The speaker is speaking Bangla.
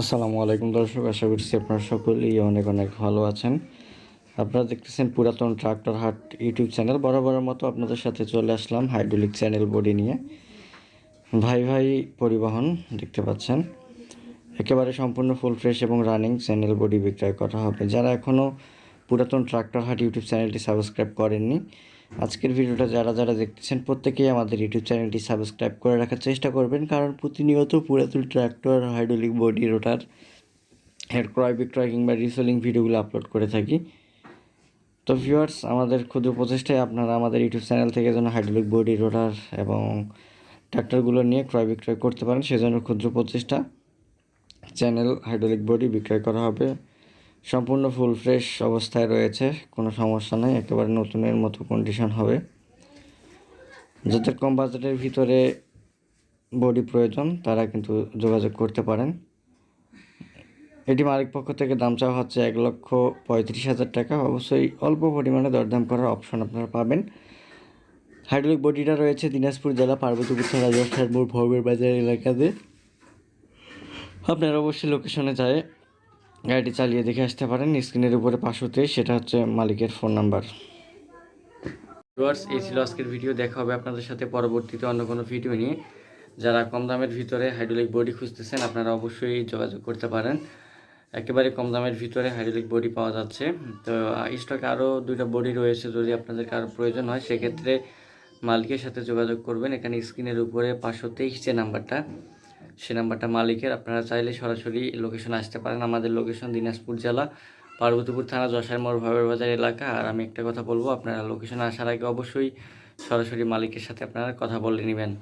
আসসালামু আলাইকুম দর্শক, আশা করছি আপনারা সকলেই অনেক অনেক ভালো আছেন। আপনারা দেখতেছেন পুরাতন ট্রাক্টর হাট ইউটিউব চ্যানেল। বরাবরের মতো আপনাদের সাথে চলে আসলাম হাইড্রোলিক চ্যানেল বডি নিয়ে। ভাই ভাই পরিবহন দেখতে পাচ্ছেন। একেবারে সম্পূর্ণ ফুল ফ্রেশ এবং রানিং চ্যানেল বডি বিক্রয় করা হবে। যারা এখনও পুরাতন ট্রাক্টর হাট ইউটিউব চ্যানেলটি সাবস্ক্রাইব করেননি আজকের ভিডিওটা যারা যারা দেখতেছেন, প্রত্যেকেই আমাদের ইউটিউব চ্যানেলটি সাবস্ক্রাইব করে রাখার চেষ্টা করবেন। কারণ প্রতিনিয়ত পুরাতন ট্র্যাক্টর, হাইড্রোলিক বডি রোটার এর ক্রয় বিক্রয় কিংবা রিসেলিং ভিডিওগুলো আপলোড করে থাকি। তো ভিউয়ার্স, আমাদের ক্ষুদ্র প্রচেষ্টায় আপনারা আমাদের ইউটিউব চ্যানেল থেকে যেন হাইড্রোলিক বডি রোটার এবং ট্র্যাক্টরগুলো নিয়ে ক্রয় বিক্রয় করতে পারেন, সেজন্য ক্ষুদ্র প্রচেষ্টা। চ্যানেল হাইড্রোলিক বডি বিক্রয় করা হবে। সম্পূর্ণ ফুল ফ্রেশ অবস্থায় রয়েছে, কোনো সমস্যা নেই, একেবারে নতুনের মতো কন্ডিশন হবে। যাদের কম বাজেটের ভিতরে বডি প্রয়োজন, তারা কিন্তু যোগাযোগ করতে পারেন। এটি মালিক পক্ষ থেকে দাম চাওয়া হচ্ছে এক লক্ষ পঁয়ত্রিশ হাজার টাকা। অবশ্যই অল্প পরিমাণে দরদাম করার অপশন আপনারা পাবেন। হাইড্রোলিক বডিটা রয়েছে দিনাজপুর জেলা পার্বতীপুর থানা রাজস্থান মোড় ভবের বাজার এলাকাতে। আপনারা অবশ্যই লোকেশনে যায়। গাড়িটি চালিয়ে দেখে আসতে পারেন। স্ক্রিনের উপরে পাশে সেটা হচ্ছে মালিকের ফোন নাম্বার। ভিউয়ার্স, এই ছিল আজকের ভিডিও। দেখা হবে আপনাদের সাথে পরবর্তীতে অন্য কোনো ভিডিও নিয়ে। যারা কম দামের ভিতরে হাইড্রোলিক বডি খুঁজতেছেন, আপনারা অবশ্যই যোগাযোগ করতে পারেন। একেবারে কম দামের ভিতরে হাইড্রোলিক বডি পাওয়া যাচ্ছে। তো স্টকে আরও দুইটা বডি রয়েছে যদি আপনাদের কারও প্রয়োজন হয়, সেক্ষেত্রে মালিকের সাথে যোগাযোগ করবেন। এখানে স্ক্রিনের উপরে পাঁচশো তেইশ যে নাম্বারটা সে নাম্বারটা মালিকের। আপনারা চাইলে সরাসরি লোকেশন আসতে পারেন। আমাদের লোকেশন দিনাজপুর জেলা, পার্বতীপুর থানা, যশার মোড়, ভাবের বাজার এলাকা। আর আমি একটা কথা বলব, আপনারা লোকেশন আসার আগে অবশ্যই সরাসরি মালিকের সাথে আপনারা কথা বলে নেবেন।